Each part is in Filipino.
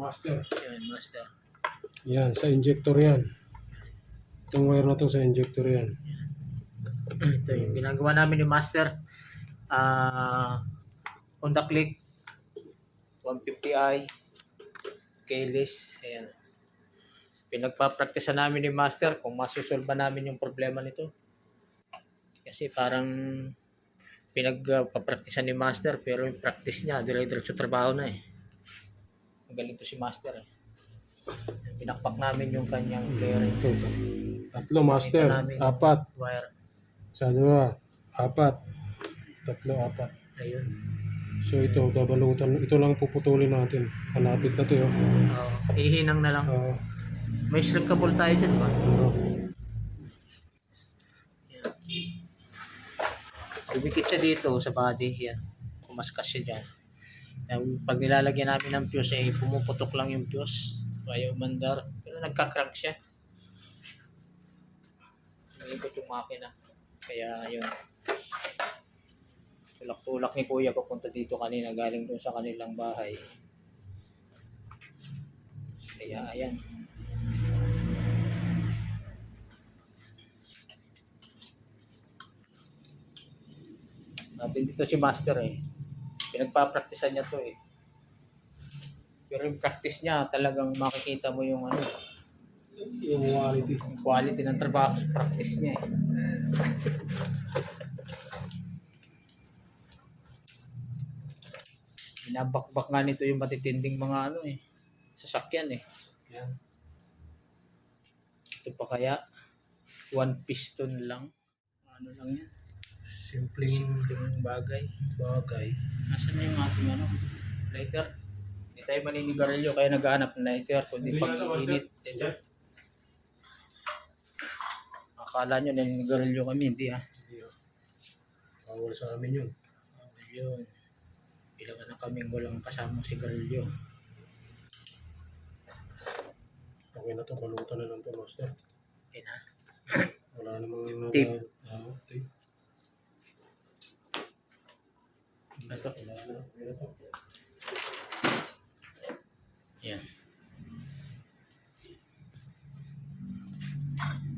Master. Yan, master. Yan, sa injector yan. Itong wire na to sa injector yan. Ito yung ginagawa namin ni master. Ah, Honda Click 150i keyless. Ayan. Pinagpa-practice namin ni master kung masusolba namin yung problema nito. Kasi parang pinagpa-practice ni master pero yung practice niya dire-diretso trabaho na eh. Magaling to si master eh. Pinakpak namin yung kanyang clearance Tatlo, master. Namin. Apat. wire. Sa dalawa. Apat. Tatlo, apat. Ayun. So ito, babalutan. Ito lang puputulin natin. Malapit na to yun. Oh, ihinang na lang. Uh, May shrinkable tayo dyan ba? ano, Dumikit siya dito sa body. Yan. Kumaskas siya dyan. Yan, pag nilalagyan namin ng fuse, eh, pumuputok lang yung fuse. Ayaw mandar. Pero nagka-crank siya. Umikot yung makina. Kaya yun. Tulak-tulak ni Kuya papunta dito kanina galing dun sa kanilang bahay. Kaya ayan. Natin dito si Master eh. Pinagpa-practicean niya to eh. Pero yung practice niya, talagang makikita mo yung ano, yung quality. yung quality ng trabaho, practice niya eh. Binabakbak nga nito yung matitinding mga ano eh, sasakyan eh. Yan. Ito pa kaya, one piston lang. Ano lang yan, Simpleng simpleng bagay. bagay. Nasaan na yung ating ano, lighter? Hindi tayo maninigarilyo kaya naghahanap ng lighter kundi pag init. sir. Ito. Akala nyo naninigarilyo kami, hindi ah. Hindi, ah. Bawal sa amin yun. Okay, yun. Bilangan na kaming walang kasamang sigarilyo. Okay na to, balutan na lang to, master. Okay na. Wala namang Tape. Ah, tape. Ito. Wala na. Okay na to. Yan.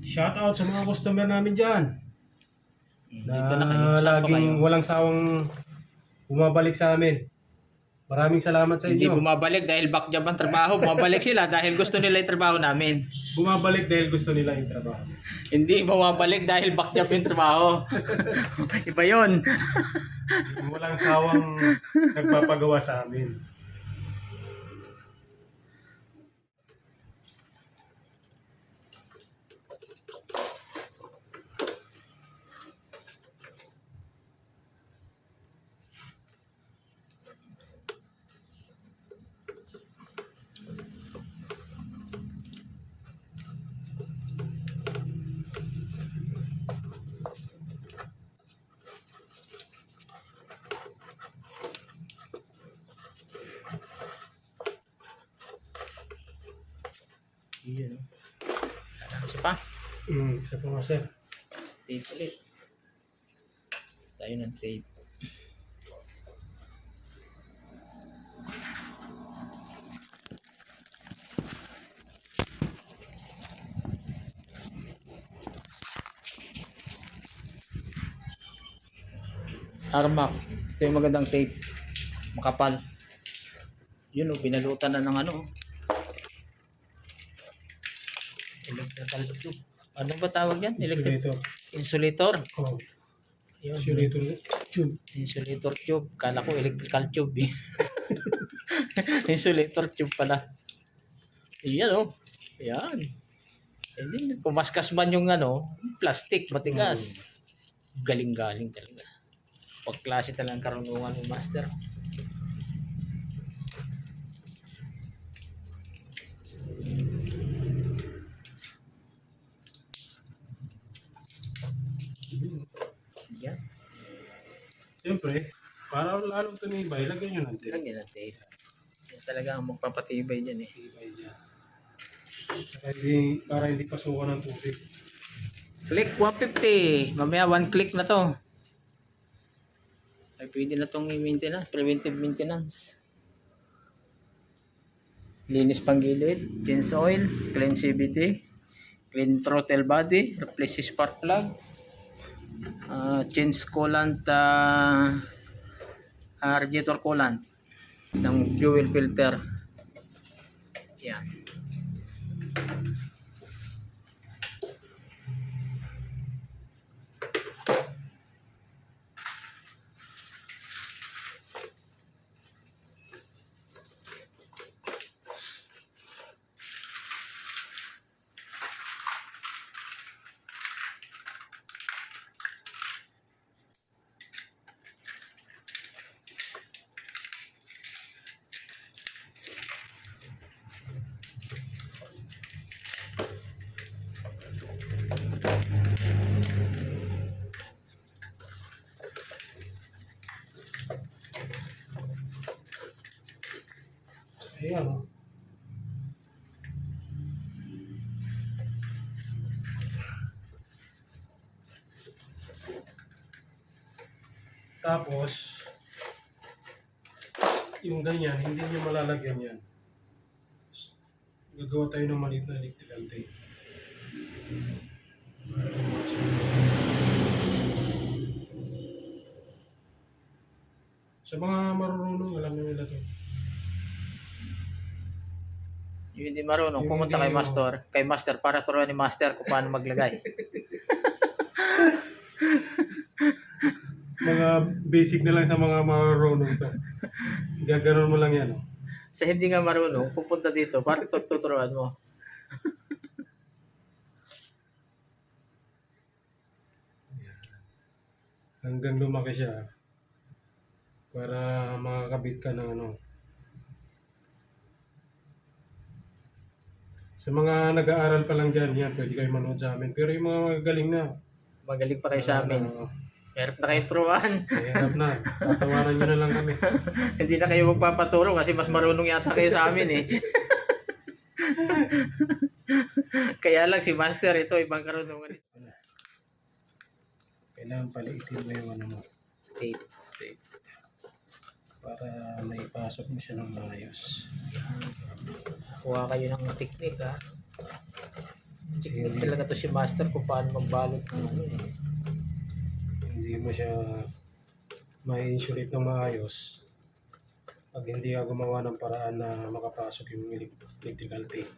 Shout out sa mga customer namin dyan. Mm, Na Dito na kayo. Saan pa kayo? laging walang sawang bumabalik sa amin. Maraming salamat sa Hindi inyo. bumabalik dahil back job ang trabaho. Bumabalik sila dahil gusto nila yung trabaho namin. Bumabalik dahil gusto nila yung trabaho. Hindi bumabalik dahil back job yung trabaho. Iba yun. walang sawang nagpapagawa sa amin. Iyon. Isa pa. Mm, isa pa nga sir. Tape ulit. Tayo ng tape. Armac. Ito yung magandang tape. Makapal. Yun o, pinalutan na ng ano. Electrical tube. Ano ba tawag yan? Electric Insulator. insulator. Oh, Yun. insulator tube. Insulator tube. Kala ko electrical tube eh. Insulator tube pala. Iyan oh. Yan. Hindi, pumaskas man yung ano, plastic, matigas. Galing-galing talaga. Pag klase talagang karunungan ng master. Yan. Siyempre, para lalong tumibay, lagyan nyo ng tape. Lagyan ng tape. Yan talaga ang magpapatibay dyan eh. Tibay dyan. Saka hindi, para hindi pasukan ng tubig. Click 150. Mamaya one click na to. Ay pwede na tong i-maintenance. Preventive maintenance. linis pang gilid, change oil, clean CVT, clean throttle body, replace spark plug, uh, change coolant, uh, uh, radiator coolant ng fuel filter. Yan. Ayan. Tapos, yung ganyan, hindi nyo malalagyan yan. Gagawa tayo ng maliit na electrical tape. Sa mga marunong, alam nyo nila to. Yung hindi marunong, Yung pumunta kay master, kay master para turuan ni master kung paano maglagay. Mga basic na lang sa mga marunong to. Gaganon mo lang yan. Oh. Sa hindi nga marunong, pupunta dito para tut- tuturuan mo. Hanggang lumaki siya. Para makakabit ka ng ano. Sa mga nag-aaral pa lang dyan, yan, pwede kayo manood sa amin. Pero yung mga magagaling na, Magaling pa kayo sa amin. ah, Meron na kayo turuan. mahirap na. Tatawanan nyo na lang kami. hindi na kayo magpapaturo kasi mas marunong yata kayo sa amin eh. Kaya lang si master ito, ibang karunungan. Kailangan paliitin mo yung ano mo. Tape. Para maipasok mo siya ng maayos. Kuha kayo ng technique ha. Technique hindi, talaga to si master kung paano magbalot ng ano eh. hindi mo siya ma-insulate ng maayos pag hindi ka gumawa ng paraan na makapasok yung elec- electrical tape.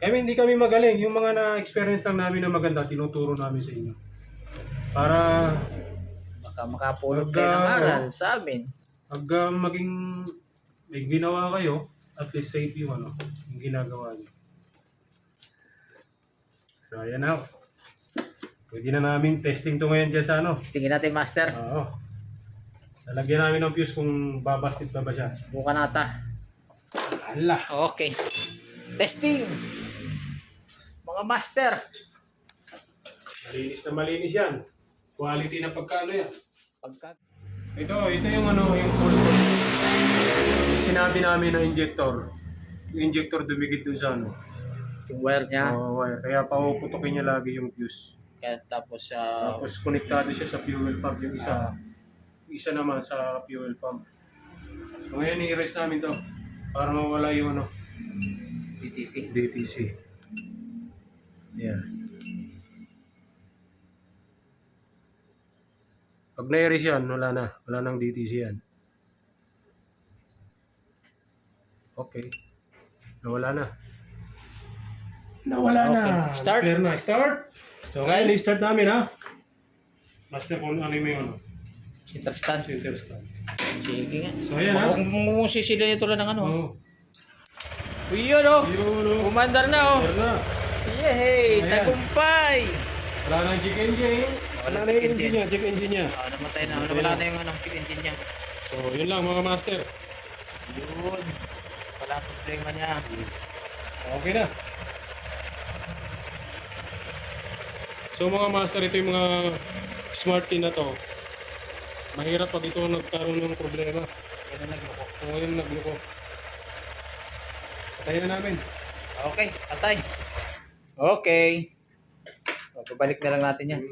Kami hindi kami magaling. Yung mga na-experience lang namin na maganda, tinuturo namin sa inyo. Para Baka makapulot Pagka- kayo ng aral sa amin. pag uh, maging may ginawa kayo, at least safe yung ano, yung ginagawa niyo. So, ayan na. Pwede na namin testing to ngayon dyan sa ano. Tingin natin master. Oo. Lalagyan namin ng fuse kung babastit pa ba siya. Bukan nata. Ala! Okay. Testing. Mga master. Malinis na malinis yan. Quality na pagkano yan. Pagka Ito, ito yung ano, yung full Sinabi namin na injector. Yung injector dumikit dun sa ano. yung wire niya. Oo, wire. Kaya papuputokin niya lagi yung fuse. Kaya tapos sa Tapos konektado siya sa fuel pump yung isa. Yung isa naman sa fuel pump. So ngayon i-rest namin to para mawala yung ano, DTC. DTC. Yeah. Pag na-erase yan, wala na. Wala nang DTC yan. Okay. Nawala na. Nawala na. Okay. Start? Clear na. Start. So, Okay. ngayon, i-start namin ha. Master, kung ano yung ano. Center start. Sige nga. So, ayan ha. Kung kung sisila nito lang ng ano. Oo. Uy, yun oh. Yun, oh. Umandar na oh. Clear na. Yehey! Tagumpay! Wala na check engine. Wala na yung engine niya. Check engine niya. Ah, namatay na. Namatay Wala na. yung ano, engine niya. So, yun lang mga master. Yun. Wala ang problema niya. Okay na. So mga master, ito yung mga smart key na to. Mahirap pag ito nagkaroon ng problema. Yan na nagbuko. Kung ngayon nagluko. Patayin na namin. Okay, atay. Okay. O, babalik na lang natin yan.